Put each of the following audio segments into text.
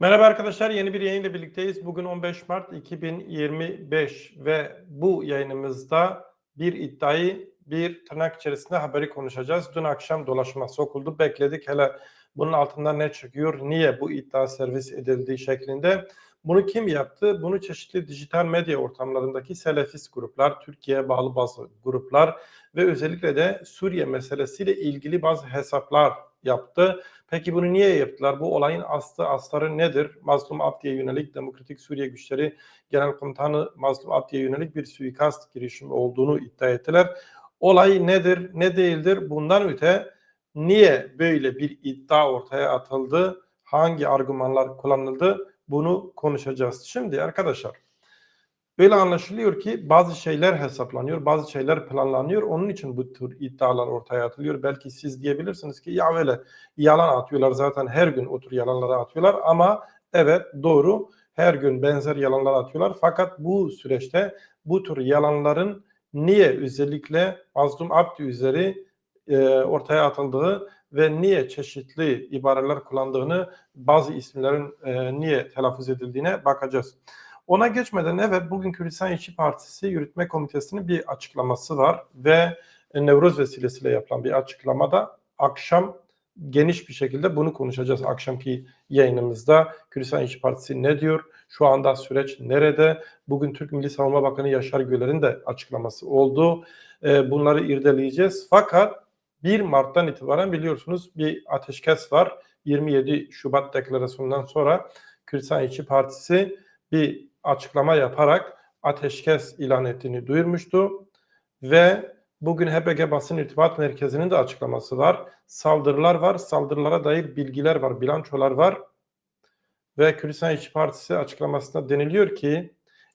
Merhaba arkadaşlar, yeni bir yayınla birlikteyiz. Bugün 15 Mart 2025 ve bu yayınımızda bir iddiayı bir tırnak içerisinde haberi konuşacağız. Dün akşam dolaşma sokuldu, bekledik. Hele bunun altından ne çıkıyor, niye bu iddia servis edildiği şeklinde. Bunu kim yaptı? Bunu çeşitli dijital medya ortamlarındaki selefist gruplar, Türkiye'ye bağlı bazı gruplar ve özellikle de Suriye meselesiyle ilgili bazı hesaplar yaptı. Peki bunu niye yaptılar? Bu olayın aslı astarı nedir? Mazlum Abdi'ye yönelik Demokratik Suriye Güçleri Genel Komutanı Mazlum Abdi'ye yönelik bir suikast girişimi olduğunu iddia ettiler. Olay nedir, ne değildir? Bundan öte niye böyle bir iddia ortaya atıldı? Hangi argümanlar kullanıldı? Bunu konuşacağız. Şimdi arkadaşlar Böyle anlaşılıyor ki bazı şeyler hesaplanıyor, bazı şeyler planlanıyor. Onun için bu tür iddialar ortaya atılıyor. Belki siz diyebilirsiniz ki ya öyle yalan atıyorlar zaten her gün o tür yalanları atıyorlar. Ama evet doğru her gün benzer yalanlar atıyorlar. Fakat bu süreçte bu tür yalanların niye özellikle Mazlum Abdi üzeri e, ortaya atıldığı ve niye çeşitli ibareler kullandığını bazı isimlerin e, niye telaffuz edildiğine bakacağız. Ona geçmeden evet bugün Kürdistan İşçi Partisi Yürütme Komitesi'nin bir açıklaması var ve Nevruz vesilesiyle yapılan bir açıklamada akşam geniş bir şekilde bunu konuşacağız akşamki yayınımızda. Kürdistan İşçi Partisi ne diyor? Şu anda süreç nerede? Bugün Türk Milli Savunma Bakanı Yaşar Güler'in de açıklaması oldu. Ee, bunları irdeleyeceğiz. Fakat 1 Mart'tan itibaren biliyorsunuz bir ateşkes var. 27 Şubat deklarasyonundan sonra Kürdistan İşçi Partisi bir açıklama yaparak ateşkes ilan ettiğini duyurmuştu ve bugün HPG Basın İrtibat Merkezi'nin de açıklaması var. Saldırılar var, saldırılara dair bilgiler var, bilançolar var ve Kürdistan İşçi Partisi açıklamasında deniliyor ki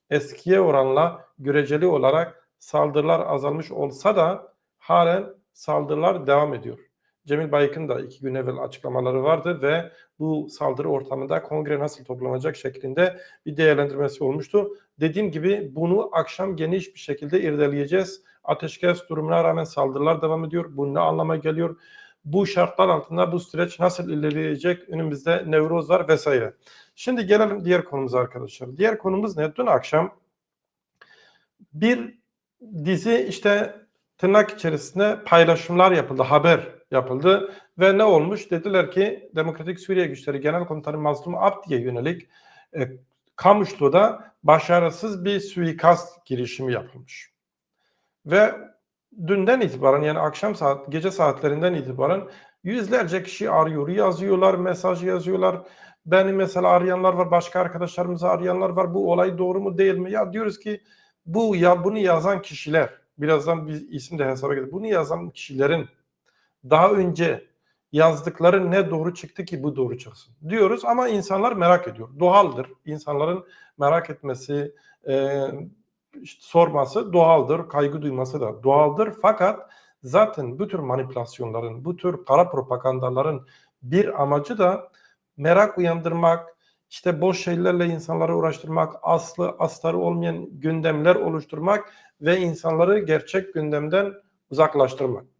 eskiye oranla göreceli olarak saldırılar azalmış olsa da halen saldırılar devam ediyor. Cemil Bayık'ın da iki gün evvel açıklamaları vardı ve bu saldırı ortamında kongre nasıl toplanacak şeklinde bir değerlendirmesi olmuştu. Dediğim gibi bunu akşam geniş bir şekilde irdeleyeceğiz. Ateşkes durumuna rağmen saldırılar devam ediyor. Bu ne anlama geliyor? Bu şartlar altında bu süreç nasıl ilerleyecek? Önümüzde Nevroz var vesaire. Şimdi gelelim diğer konumuza arkadaşlar. Diğer konumuz ne? Dün akşam bir dizi işte tırnak içerisinde paylaşımlar yapıldı, haber yapıldı ve ne olmuş? Dediler ki Demokratik Suriye Güçleri Genel Komutanı Mazlum Abdi'ye yönelik e, Kamışlı'da başarısız bir suikast girişimi yapılmış. Ve dünden itibaren yani akşam saat, gece saatlerinden itibaren yüzlerce kişi arıyor, yazıyorlar, mesaj yazıyorlar. Beni mesela arayanlar var, başka arkadaşlarımızı arayanlar var. Bu olay doğru mu değil mi? Ya diyoruz ki bu ya bunu yazan kişiler, birazdan bir isim de hesaba gelir. Bunu yazan kişilerin daha önce yazdıkları ne doğru çıktı ki bu doğru çıksın diyoruz ama insanlar merak ediyor. Doğaldır. İnsanların merak etmesi, e, işte sorması doğaldır. Kaygı duyması da doğaldır. Fakat zaten bu tür manipülasyonların, bu tür kara propagandaların bir amacı da merak uyandırmak, işte boş şeylerle insanları uğraştırmak, aslı astarı olmayan gündemler oluşturmak ve insanları gerçek gündemden uzaklaştırmak.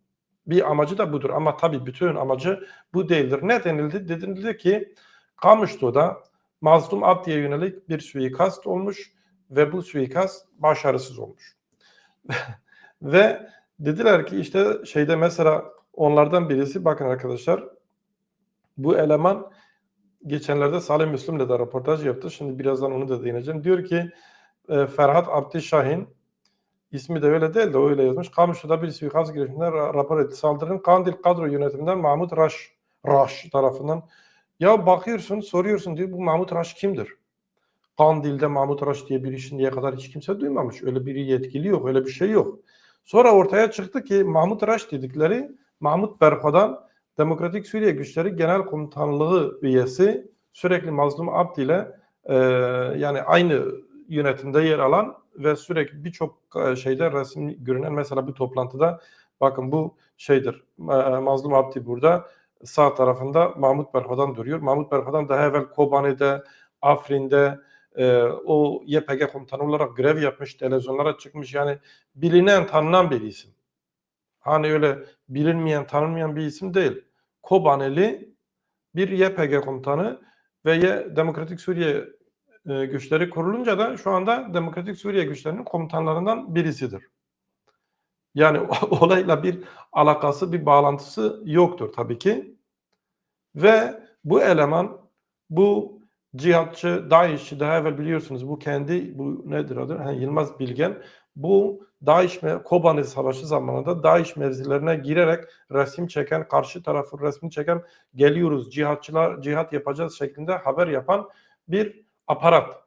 Bir amacı da budur ama tabii bütün amacı bu değildir. Ne denildi? Denildi ki Kamışlı'da Mazlum Abdi'ye yönelik bir suikast olmuş ve bu suikast başarısız olmuş. ve dediler ki işte şeyde mesela onlardan birisi bakın arkadaşlar bu eleman geçenlerde Salim Müslüm'le de röportaj yaptı. Şimdi birazdan onu da değineceğim. Diyor ki e, Ferhat Abdi Şahin ismi de öyle değil de öyle yazmış. Kamışlı'da bir suikast girişiminde rapor etti. Saldırının Kandil kadro yönetiminden Mahmut Raş, Raş tarafından. Ya bakıyorsun soruyorsun diyor bu Mahmut Raş kimdir? Kandil'de Mahmut Raş diye bir işin diye kadar hiç kimse duymamış. Öyle bir yetkili yok. Öyle bir şey yok. Sonra ortaya çıktı ki Mahmut Raş dedikleri Mahmut Berho'dan Demokratik Suriye Güçleri Genel Komutanlığı üyesi sürekli Mazlum Abdi ile e, yani aynı yönetimde yer alan ve sürekli birçok e, şeyde resim görünen mesela bir toplantıda bakın bu şeydir e, Mazlum Abdi burada sağ tarafında Mahmut Berho'dan duruyor. Mahmut Berho'dan daha evvel Kobani'de, Afrin'de e, o YPG komutanı olarak grev yapmış, televizyonlara çıkmış. Yani bilinen, tanınan bir isim. Hani öyle bilinmeyen, tanınmayan bir isim değil. Kobaneli bir YPG komutanı ve Demokratik Suriye e, güçleri kurulunca da şu anda Demokratik Suriye güçlerinin komutanlarından birisidir. Yani olayla bir alakası, bir bağlantısı yoktur tabii ki. Ve bu eleman, bu cihatçı, DAEŞ'çi daha evvel biliyorsunuz bu kendi, bu nedir adı? Ha, Yılmaz Bilgen. Bu DAEŞ Kobani Savaşı zamanında DAEŞ mevzilerine girerek resim çeken, karşı tarafın resmini çeken geliyoruz cihatçılar, cihat yapacağız şeklinde haber yapan bir aparat.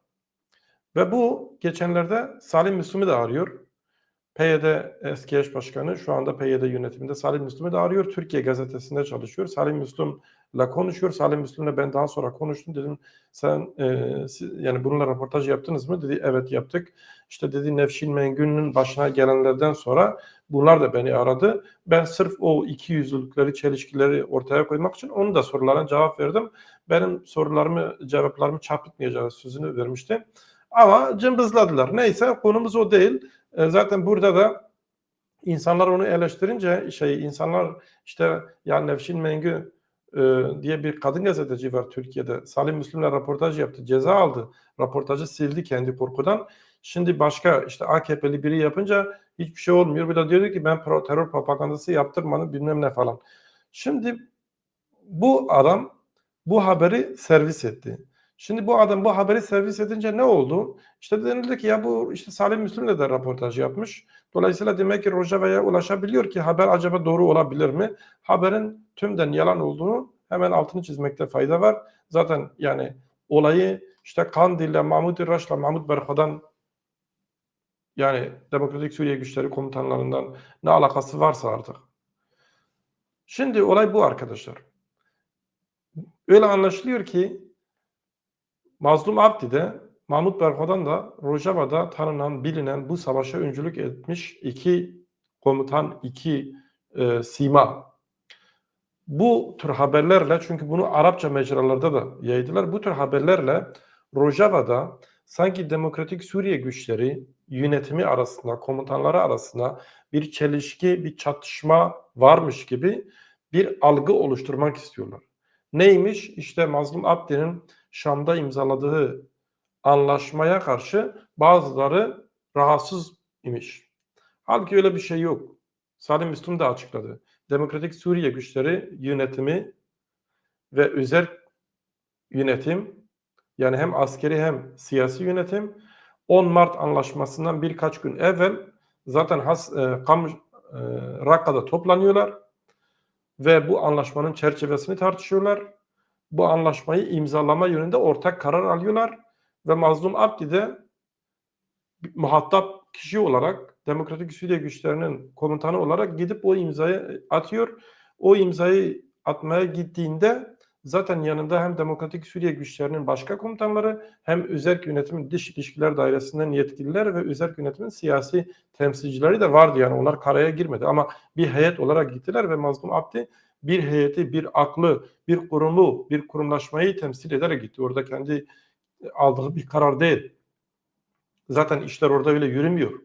Ve bu geçenlerde Salim Müslüm'ü de arıyor. PYD eski eş başkanı şu anda PYD yönetiminde Salim Müslüm'ü de arıyor. Türkiye gazetesinde çalışıyor. Salim Müslüm'le konuşuyor. Salim Müslüm'le ben daha sonra konuştum. Dedim sen e, siz, yani bununla röportaj yaptınız mı? Dedi evet yaptık. İşte dedi Nevşin Mengü'nün başına gelenlerden sonra bunlar da beni aradı. Ben sırf o iki yüzlülükleri, çelişkileri ortaya koymak için onun da sorularına cevap verdim. Benim sorularımı, cevaplarımı çarpıtmayacağız sözünü vermişti. Ama cımbızladılar. Neyse konumuz o değil. E, zaten burada da insanlar onu eleştirince şey insanlar işte ya Nevşin Mengü diye bir kadın gazeteci var Türkiye'de. Salim Müslüm'le röportaj yaptı. Ceza aldı. Röportajı sildi kendi korkudan. Şimdi başka işte AKP'li biri yapınca hiçbir şey olmuyor. Bir de diyor ki ben pro terör propagandası yaptırmadım bilmem ne falan. Şimdi bu adam bu haberi servis etti. Şimdi bu adam bu haberi servis edince ne oldu? İşte denildi ki ya bu işte Salim Müslüm'le de röportaj yapmış. Dolayısıyla demek ki Rojava'ya ulaşabiliyor ki haber acaba doğru olabilir mi? Haberin tümden yalan olduğunu hemen altını çizmekte fayda var. Zaten yani olayı işte Kandil'le, Mahmut İraş'la, Mahmut Berkho'dan yani Demokratik Suriye Güçleri komutanlarından ne alakası varsa artık. Şimdi olay bu arkadaşlar. Öyle anlaşılıyor ki Mazlum Abdi de Mahmut Berko'dan da Rojava'da tanınan, bilinen bu savaşa öncülük etmiş iki komutan, iki e, sima. Bu tür haberlerle çünkü bunu Arapça mecralarda da yaydılar. Bu tür haberlerle Rojava'da sanki Demokratik Suriye güçleri yönetimi arasında, komutanları arasında bir çelişki, bir çatışma varmış gibi bir algı oluşturmak istiyorlar. Neymiş? İşte Mazlum Abdi'nin Şam'da imzaladığı anlaşmaya karşı bazıları rahatsız imiş. Halbuki öyle bir şey yok. Salim Müslüm de açıkladı. Demokratik Suriye güçleri yönetimi ve özel yönetim yani hem askeri hem siyasi yönetim 10 Mart anlaşmasından birkaç gün evvel zaten has, e, Kam, e, Rakka'da toplanıyorlar ve bu anlaşmanın çerçevesini tartışıyorlar bu anlaşmayı imzalama yönünde ortak karar alıyorlar ve Mazlum Abdi de muhatap kişi olarak Demokratik Suriye güçlerinin komutanı olarak gidip o imzayı atıyor. O imzayı atmaya gittiğinde zaten yanında hem Demokratik Suriye güçlerinin başka komutanları hem özel yönetimin dış ilişkiler dairesinden yetkililer ve özel yönetimin siyasi temsilcileri de vardı yani onlar karaya girmedi ama bir heyet olarak gittiler ve Mazlum Abdi bir heyeti, bir aklı, bir kurumu, bir kurumlaşmayı temsil ederek gitti. Orada kendi aldığı bir karar değil. Zaten işler orada öyle yürümüyor.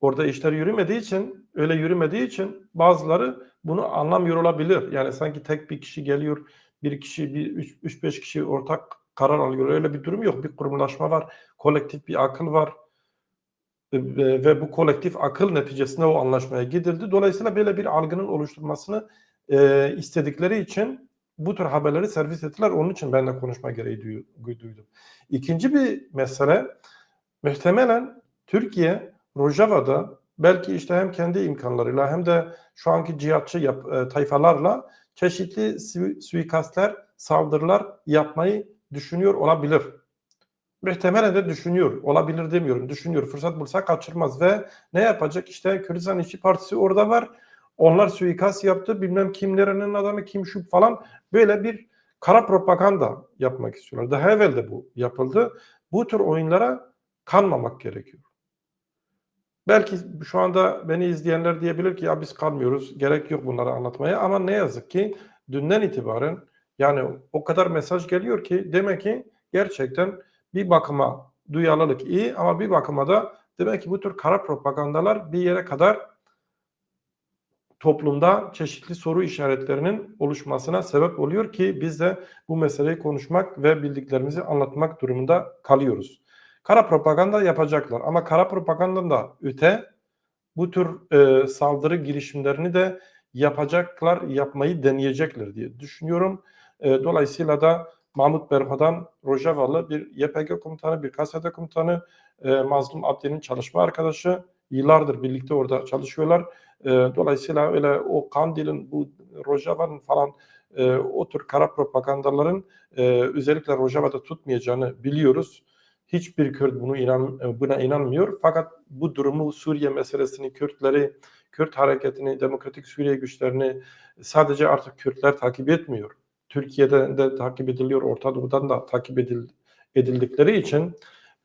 Orada işler yürümediği için, öyle yürümediği için bazıları bunu anlamıyor olabilir. Yani sanki tek bir kişi geliyor, bir kişi, bir üç, üç beş kişi ortak karar alıyor. Öyle bir durum yok. Bir kurumlaşma var, kolektif bir akıl var ve bu kolektif akıl neticesinde o anlaşmaya gidildi. Dolayısıyla böyle bir algının oluşturmasını e, istedikleri için bu tür haberleri servis ettiler. Onun için ben de konuşma gereği duydum. İkinci bir mesele muhtemelen Türkiye Rojava'da belki işte hem kendi imkanlarıyla hem de şu anki cihatçı yap, e, tayfalarla çeşitli suikastler, saldırılar yapmayı düşünüyor olabilir. Muhtemelen de düşünüyor. Olabilir demiyorum. Düşünüyor. Fırsat bulsa kaçırmaz ve ne yapacak? İşte Kürdistan İşçi Partisi orada var. Onlar suikast yaptı. Bilmem kimlerinin adamı kim şu falan. Böyle bir kara propaganda yapmak istiyorlar. Daha evvel de bu yapıldı. Bu tür oyunlara kanmamak gerekiyor. Belki şu anda beni izleyenler diyebilir ki ya biz kalmıyoruz. Gerek yok bunları anlatmaya. Ama ne yazık ki dünden itibaren yani o kadar mesaj geliyor ki demek ki gerçekten bir bakıma duyarlılık iyi ama bir bakıma da demek ki bu tür kara propagandalar bir yere kadar toplumda çeşitli soru işaretlerinin oluşmasına sebep oluyor ki biz de bu meseleyi konuşmak ve bildiklerimizi anlatmak durumunda kalıyoruz. Kara propaganda yapacaklar ama kara propagandanın da öte bu tür e, saldırı girişimlerini de yapacaklar, yapmayı deneyecekler diye düşünüyorum. E, dolayısıyla da Mahmut Berha'dan Rojavalı bir YPG komutanı, bir KSD komutanı, e, Mazlum Abdi'nin çalışma arkadaşı. Yıllardır birlikte orada çalışıyorlar. E, dolayısıyla öyle o Kandil'in, bu Rojava'nın falan e, o tür kara propagandaların e, özellikle Rojava'da tutmayacağını biliyoruz. Hiçbir Kürt bunu inan, buna inanmıyor. Fakat bu durumu Suriye meselesini, Kürtleri, Kürt hareketini, Demokratik Suriye güçlerini sadece artık Kürtler takip etmiyor. Türkiye'de de takip ediliyor, Orta Doğu'dan da takip edil, edildikleri için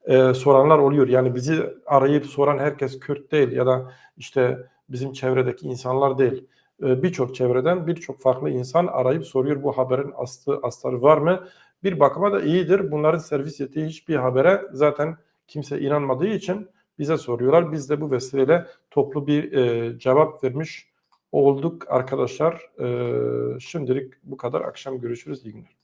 e, soranlar oluyor. Yani bizi arayıp soran herkes Kürt değil ya da işte bizim çevredeki insanlar değil. E, birçok çevreden birçok farklı insan arayıp soruyor bu haberin aslı astarı var mı? Bir bakıma da iyidir. Bunların servis ettiği hiçbir habere zaten kimse inanmadığı için bize soruyorlar. Biz de bu vesileyle toplu bir e, cevap vermiş olduk arkadaşlar. E, şimdilik bu kadar. Akşam görüşürüz. İyi günler.